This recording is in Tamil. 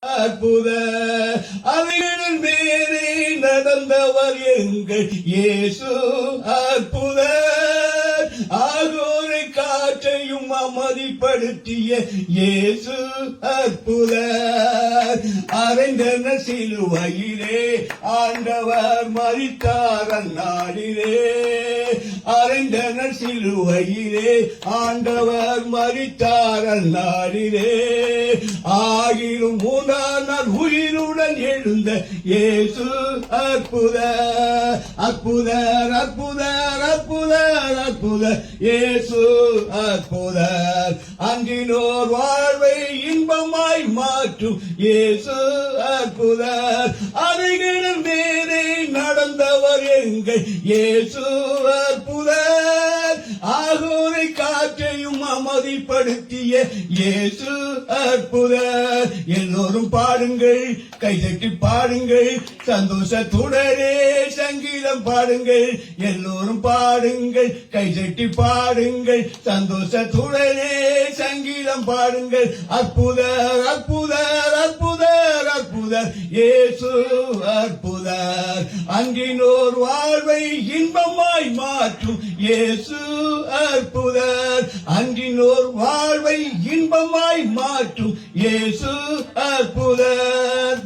அற்புத அவைகளின் மேலே நடந்தவர் எங்கள் இயேசு. அற்புத ஆகோரை காற்றையும் அமதிப்படுத்திய இயேசு. அற்புத அரைந்தன சிலுவையிலே ஆண்டவர் மறித்தார் அந்நாளிலே. அரைந்தன சிலுவையிலே ஆண்டவர் மறித்தார் அந்நாளிலே. ஆகிலும் மூன்றாம் நாள் உயிருடன் எழுந்த இயேசு அற்புத அற்புதர் அற்புதர் அற்புதர் அற்புதர் இயேசு அற்புதர் அங்கினோர் வாழ மாற்றும். இயேசு அற்புதர். அதை நேரே நடந்தவர் எங்கள் இயேசு. காற்றையும் அமைதிப்படுத்திய இயேசு அற்புதர். எல்லோரும் பாடுங்கள் கைதட்டி பாடுங்கள் சந்தோஷத்துடனே சங்கீதம் பாடுங்கள். எல்லோரும் பாடுங்கள் கைதட்டி பாடுங்கள் சந்தோஷத்துடனே சங்கீதம் பாடுங்கள். அற்புதர் அற்புதர் அற்புதர் அற்புதர். இயேசு அற்புதர். அங்கினோர் வாழ்வை இன்பமாய் மாற்றும் இயேசு அற்புதர். அன்றினோர் வாழ்வை இன்பமாய் மாற்றும் இயேசு அற்புதர்.